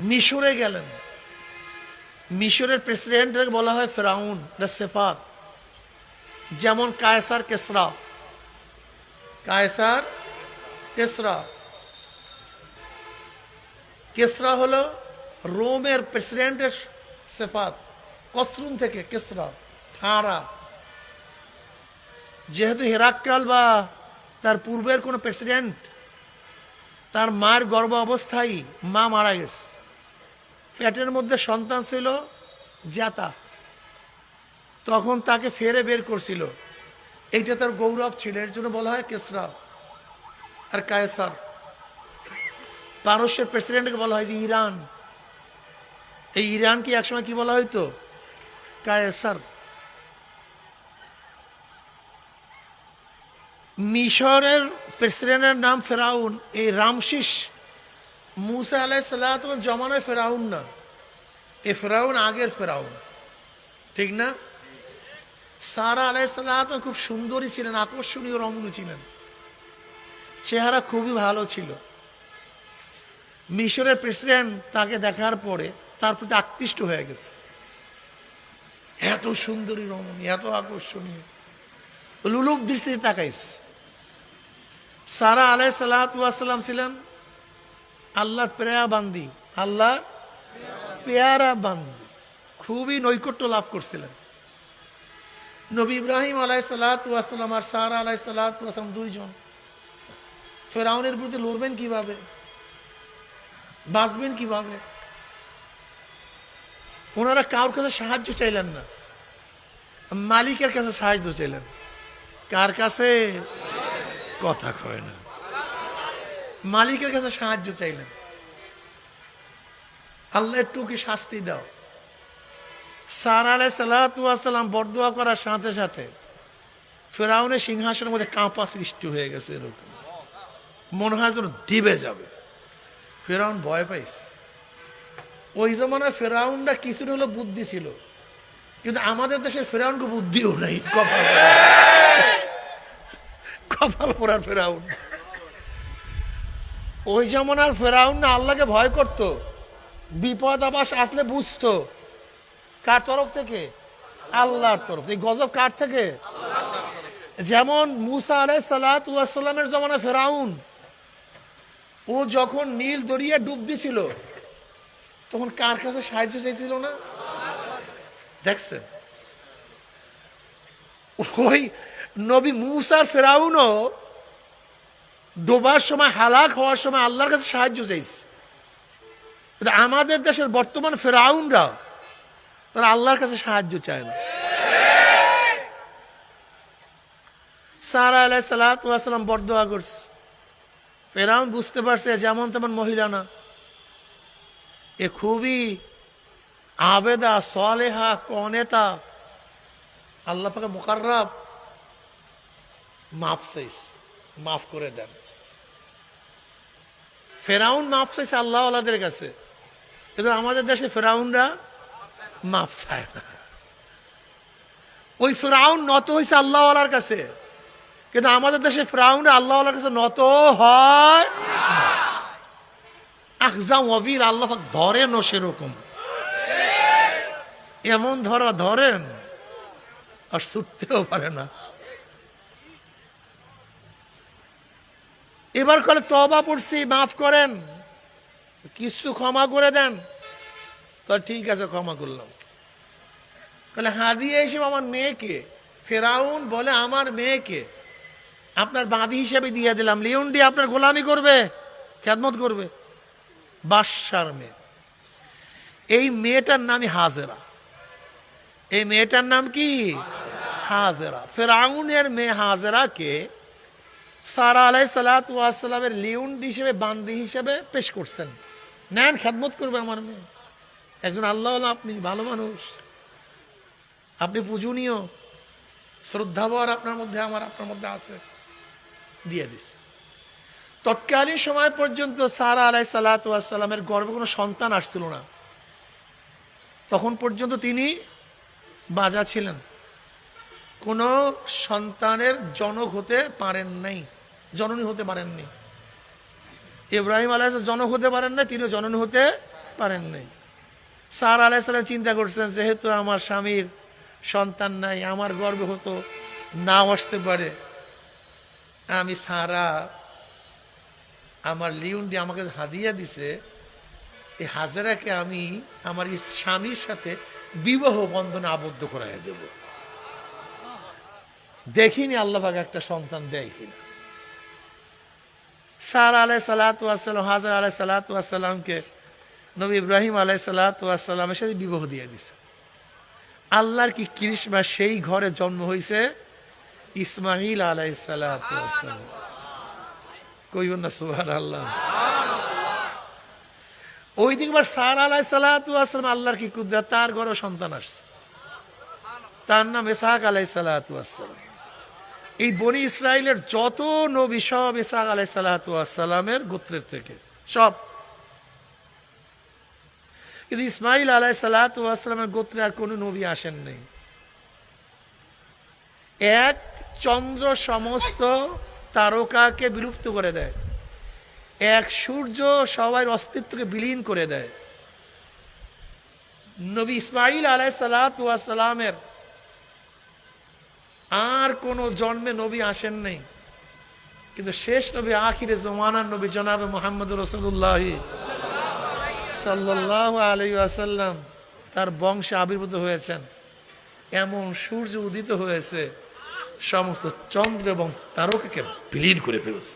মিশরে গেলেন। মিশরের প্রেসিডেন্টদের বলা হয় ফেরাউন সেফাত। যেমন কায়সার কেসরা। কায়সার কেসরা। কেসরা হলো রোমের প্রেসিডেন্টের সেফাত, কসরুন থেকে কেসরা ঠাঁড়া যেহেতু হেরাক্কাল বা তার পূর্বের কোনো প্রেসিডেন্ট, তার মার গর্ভ অবস্থায় মা মারা গেছে। পেটের মধ্যে সন্তান ছিল, জ্যাতা। তখন তাকে ফেরে বের করছিল। এইটা তার গৌরব ছিল, এর জন্য বলা হয় কেসরা আর কায়সার। পারস্যের প্রেসিডেন্টকে বলা হয় যে ইরান। এই ইরানকে একসময় কি বলা হয়তো কায়সার। মিশরের প্রেসিডেন্টের নাম ফেরাউন, এই রামশিস। মুসা আলাই সাল্লাহ জমানায় ফেরাউন না। এ ফেরাউন আগের ফেরাউন। ঠিক না? সারা আলাই সাল্লাহ খুব সুন্দরী ছিলেন, আকর্ষণীয় রমণী ছিলেন। চেহারা খুবই ভালো ছিল। মিশরের প্রেসিডেন্ট তাকে দেখার পরে তার প্রতি আকৃষ্ট হয়ে গেছে। এত সুন্দরী রমণী, এত আকর্ষণীয়। লুলুক দৃষ্টিতে তাকাইছে। সারা আলাই সাল্লাম ছিলেন আল্লাহ পেয়া বান্দি আল্লাহ পেয়ারা বান্দি খুবই নৈকট্য লাভ করছিলেন। নবী ইব্রাহিম আলাই সাল্লাম আর সারা আলাই সাল্লাম দুইজন। ফেরাউনের প্রতি লড়বেন কীভাবে? বাঁচবেন কীভাবে? ওনারা কারোর কাছে সাহায্য চাইলেন না। মালিকের কাছে সাহায্য চাইলেন। কার কাছে? কথা কয় না। মালিকের কাছে সাহায্য চাইলেন। আল্লাহ একটু কি শাস্তি দাও। সার আলাই সাল্লাম বরদোয়া করার সাথে সাথে ফেরাউনের সিংহাসনের মধ্যে কাঁপা সৃষ্টি হয়ে গেছে এরকম। মনে হয় যেন ডিবে যাবে। ফেরাউন ভয় পাইস ওই জমানায় ফেরাউনটা কিছুটা হলো বুদ্ধি ছিল। কিন্তু আমাদের দেশের ফেরাউন ফেরাউনকে বুদ্ধিও নাই। কপাল কপাল পড়ার ফেরাউন। ওই জমানার ফেরাউন না আল্লাহকে ভয় করত। বিপদ আবাস আসলে বুঝতো। কার তরফ থেকে? আল্লাহর তরফ। এই গজব কার থেকে? যেমন মুসা আলাই সালাতামের জমানা ফেরাউন, ও যখন নীল দরিয়া ডুব দিছিল, তখন কার কাছে সাহায্য চাইছিল না? দেখছেন? ওই নবী মুসার ফেরাউনও ডোবার সময়, হালাক হওয়ার সময় আল্লাহর কাছে সাহায্য চাইছে। আমাদের দেশের বর্তমান ফেরাউনরা, তারা আল্লাহর কাছে সাহায্য চায় না। সারা আলাই সালাম বরদোয়া করছে। ফেরাউন বুঝতে পারছে যেমন তেমন মহিলা না। এ খুবই আবেদা, সলেহা, কনেতা, আল্লাহ পাকে মোকাররাব। মাফ চাইস মাফ করে দেন। ফেরাউন মাফ চাইছে আল্লাহ আল্লাহদের কাছে। কিন্তু আমাদের দেশে ফেরাউনরা মাফ চায় না। ওই ফেরাউন নত হয়েছে আল্লাহওয়ালার কাছে। কিন্তু আমাদের দেশে ফেরাউনরা আল্লাহওয়ালার কাছে নত হয় আখজাম অবির আল্লাহ ধরেন ও সেরকম। এমন ধরা ধরেন, আর ছুটতেও পারে না। এবার কলে তবা পড়ছি, মাফ করেন। কিছু ক্ষমা করে দেন। তো ঠিক আছে, ক্ষমা করলাম। কলে হাদিয়ে হিসেবে আমার মেয়েকে, ফেরাউন বলে আমার মেয়েকে আপনার বাঁধি হিসেবে দিয়ে দিলাম। লিওনডি আপনার গোলামি করবে, খেদমত করবে। বাদশার মেয়ে। এই মেয়েটার নামই হাজেরা। এই মেয়েটার নাম কি? হাজেরা। ফেরাউনের মেয়ে হাজেরাকে সারা আলাই সালাতামের লিউন হিসেবে, বান্দি হিসেবে পেশ করছেন। নেন খেদমত করবে আমার মেয়ে। একজন আল্লাহ আপনি ভালো মানুষ। আপনি পূজনীয়। শ্রদ্ধাবর আপনার মধ্যে, আমার আপনার মধ্যে আছে। দিয়ে দিস। তৎকালীন সময় পর্যন্ত সারা আলাই সালাতামের গর্বে কোনো সন্তান আসছিল না। তখন পর্যন্ত তিনি বাজা ছিলেন। কোনো সন্তানের জনক হতে পারেন নাই। জননী হতে পারেননি। ইব্রাহিম আলাহ জনক হতে পারেন না তিনিও জনন হতে পারেন নাই। স্যার আলাইসালাম চিন্তা করছেন যেহেতু আমার স্বামীর সন্তান নাই, আমার গর্বে হতো, নাও আসতে পারে। আমি সারা আমার লিউন্ডি আমাকে হাদিয়া দিছে এই হাজারাকে আমি আমার স্বামীর সাথে বিবাহ বন্ধনে আবদ্ধ করাই দেব। দেখিনি আল্লাহবাগ একটা সন্তান দেয় কিনা। সার আলাই সালাতাম হাজার আলাই সালাতামকে নবী ইব্রাহিম আলাই সালাতামের সাথে বিবাহ দিয়ে দিছে। আল্লাহর কি কৃষ্মা সেই ঘরে জন্ম হয়েছে ইসমাইল আলাই সালাতাম কইব না সুহার আল্লাহ ওই দিকবার সার আলাই সালাতাম আল্লাহর কি কুদরা তার ঘরে সন্তান আসছে। তার নাম এসাহাক আলাই সালাতাম এই বনি ইসরায়েলের যত নবী সব ইসাক আলাই সালাতামের গোত্রের থেকে, সব। কিন্তু ইসমাইল আলাই সালাতামের গোত্রে আর কোনো নবী আসেন নাই। এক চন্দ্র সমস্ত তারকাকে বিলুপ্ত করে দেয়। এক সূর্য সবার অস্তিত্বকে বিলীন করে দেয়। নবী ইসমাইল আলাই সালাতামের আর কোনো জন্মে নবী আসেন নাই। কিন্তু শেষ নবী, আখিরে জমানার নবী জনাবে মোহাম্মদ রসুল্লাহ সাল্লাহ আলী আসাল্লাম তার বংশে আবির্ভূত হয়েছেন। এমন সূর্য উদিত হয়েছে, সমস্ত চন্দ্র এবং তারকাকে বিলীন করে ফেলছে।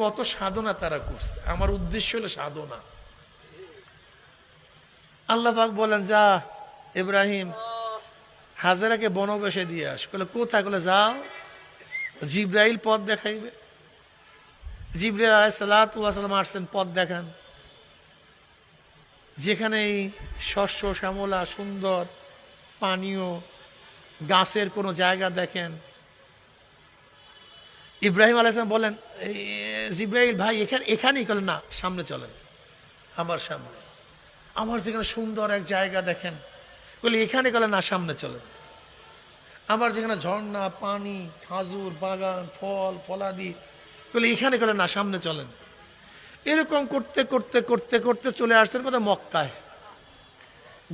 কত সাধনা তারা করছে। আমার উদ্দেশ্য হলো সাধনা। আল্লাহ পাক বলেন যা ইব্রাহিম হাজারাকে বনবেশে দিয়ে আস। বলে কোথায়? বলে যাও। জিব্রাইল পথ দেখাইবে। জিব্রাইল আলাইসালাম আসছেন পথ দেখান। যেখানে এই শস্য শ্যামলা সুন্দর পানীয় গাছের কোনো জায়গা দেখেন। ইব্রাহিম আলাইসালাম বলেন "এই, জিব্রাইল ভাই এখানে এখানেই করেন না সামনে চলেন আমার সামনে। আমার যেখানে সুন্দর এক জায়গা দেখেন। বলি, এখানে গেলে না, সামনে চলেন আমার যেখানে ঝর্ণা, পানি, খাজুর, বাগান, ফল, ফলাদি, বলে, এখানে গেলে না, সামনে চলেন। এরকম করতে করতে করতে করতে চলে আসছেন কোথায় মক্কায়।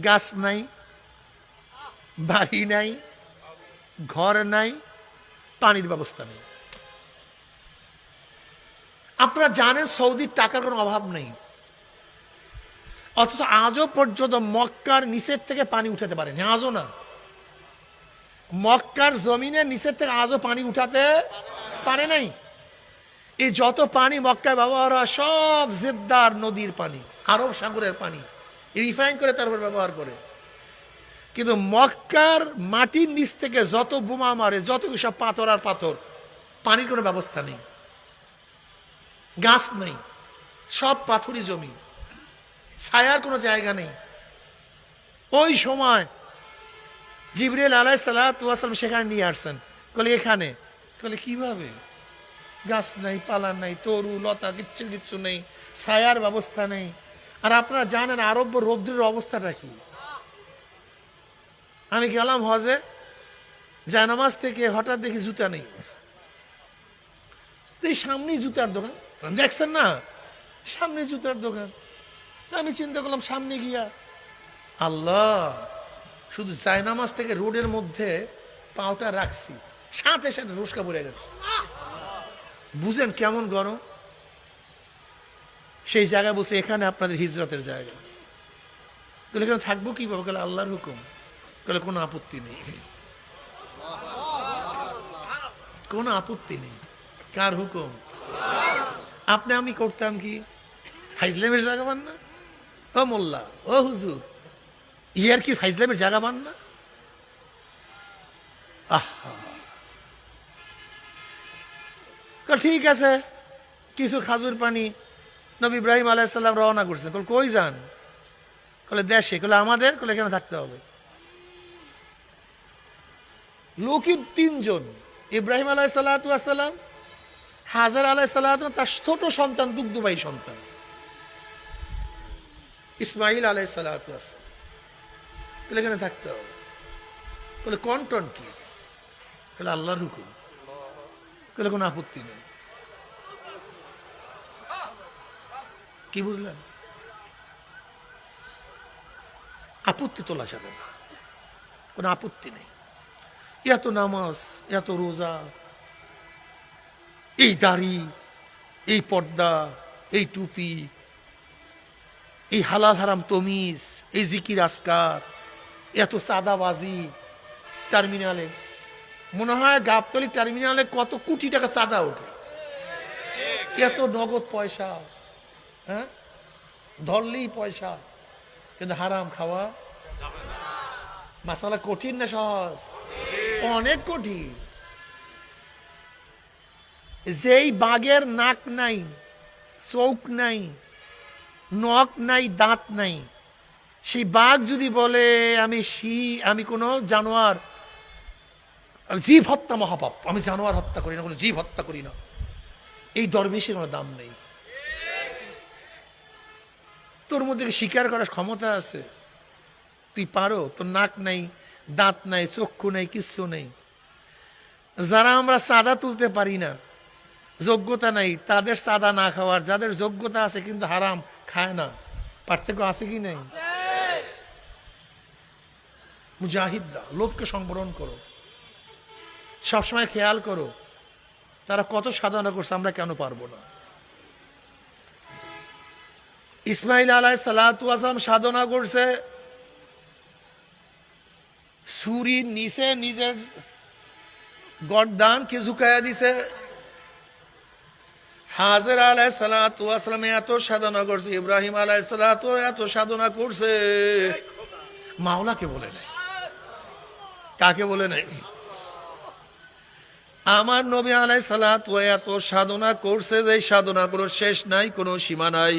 গাছ নাই, বাড়ি নাই, ঘর নাই, পানির ব্যবস্থা নেই। আপনারা জানেন সৌদির টাকার কোনো অভাব নেই। অথচ আজও পর্যন্ত মক্কার নিচের থেকে পানি উঠাতে পারেনি, আজও না। মক্কার জমিনের নিচের থেকে আজও পানি উঠাতে পারে নাই। এই যত পানি মক্কায় ব্যবহার হয়, সব জেদ্দার নদীর পানি, আরব সাগরের পানি, রিফাইন করে তারপর ব্যবহার করে। কিন্তু মক্কার মাটির নিচ থেকে যত বোমা মারে, যত সব পাথর আর পাথর, পানির কোনো ব্যবস্থা নেই। গাছ নেই, সব পাথুরি জমি। ছায়ার কোনো জায়গা নেই। ওই সময় জিবরিল আলাই সালাম সেখানে নিয়ে আসছেন। বলে, এখানে? বলে, কীভাবে? গাছ নাই, পালা নাই, তরু, লতা, কিচ্ছু কিচ্ছু নেই, ছায়ার ব্যবস্থা নেই। আর আপনারা জানেন আরব্য রৌদ্রের অবস্থাটা কি? আমি গেলাম হজে জানামাজ থেকে হঠাৎ দেখি জুতা নেই। এই সামনেই জুতার দোকান। দেখছেন না? সামনে জুতার দোকান। আমি চিন্তা করলাম সামনে গিয়া। আল্লাহ, শুধু জায়নামাজ থেকে রোডের মধ্যে পাওটা রাখছি, সাথে সাথে রুস্কা পড়ে গেছে। বুঝেন কেমন গরম? সেই জায়গায় বসে এখানে আপনাদের হিজরতের জায়গা। বলে, এখানে থাকব কি কীভাবে গেলে আল্লাহর হুকুম। বলে, কোনো আপত্তি নেই। কোনো আপত্তি নেই। কার হুকুম? আপনি আমি করতাম কি? ফাইজলামের জায়গা পান না? ও মোল্লা, ও হুজুর, ইয়ার কি ফাইজলামের জায়গা পান না? ঠিক আছে, কিছু খাজুর পানি নবী ইব্রাহিম আলাইসাল্লাম রওনা করছেন। কল কই যান? কলে দেশে, কলে আমাদের, কলে এখানে থাকতে হবে। লোকই তিনজন, ইব্রাহিম আলাই সাল্লাম হাজার আলাই সাল্লাম তার ছোট সন্তান, দুগ্ধবাহী সন্তান। ইসমাইল আলাই সালাতাম তাহলে এখানে থাকতে হবে। বলে কন্টন কি? তাহলে আল্লাহর হুকুম। তাহলে কোনো আপত্তি নেই। কি বুঝলেন? আপত্তি তোলা যাবে না। কোনো আপত্তি নেই। এত নামাজ, এত রোজা, এই দাড়ি, এই পর্দা, এই টুপি এই হালাল হারাম তমিজ, এই জিকির আসকার এত চাঁদাবাজি টার্মিনালে। মনে হয় গাবতলি টার্মিনালে কত কোটি টাকা চাঁদা ওঠে। এত নগদ পয়সা হ্যাঁ? ধরলেই পয়সা, কিন্তু হারাম খাওয়া মাসালা কঠিন না সহজ? অনেক কঠিন। যেই বাঘের নাক নাই চৌক নাই নখ নাই, দাঁত নাই। সেই বাঘ যদি বলে, আমি শি আমি কোনো জানোয়ার জীব হত্যা মহাপাপ। আমি জানোয়ার হত্যা করি না, কোনো জীব হত্যা করি না। এই দরবেশের কোনো দাম নেই। তোর মধ্যে স্বীকার করার ক্ষমতা আছে? তুই পারো, তোর নাক নাই, দাঁত নাই, চক্ষু নাই, কিচ্ছু নেই। যারা আমরা চাঁদা তুলতে পারি না যোগ্যতা নাই, তাদের চাঁদা না খাওয়ার, যাদের যোগ্যতা আছে কিন্তু হারাম, খায় না। পার্থক্য আছে কি নেই? মুজাহিদরা, লোককে সংবরণ করো। সবসময় খেয়াল করো, তারা কত সাধনা করছে, আমরা কেন পারব না? ইসমাইল আলাই সালাতু আসলাম সাধনা করছে সুরির নিচে নিজের গরদানকে ঝুঁকাইয়া দিছে। হাজর আলাই সালাতু আসলামে এত সাধনা করছে, ইব্রাহিম আলাই সালাত এত সাধনা করছে। মাওলাকে বলে নাই। কাকে বলে নাই? আমার নবী আলাই সালাত এত সাধনা করছে যে সাধনা কোনো শেষ নাই, কোনো সীমা নাই।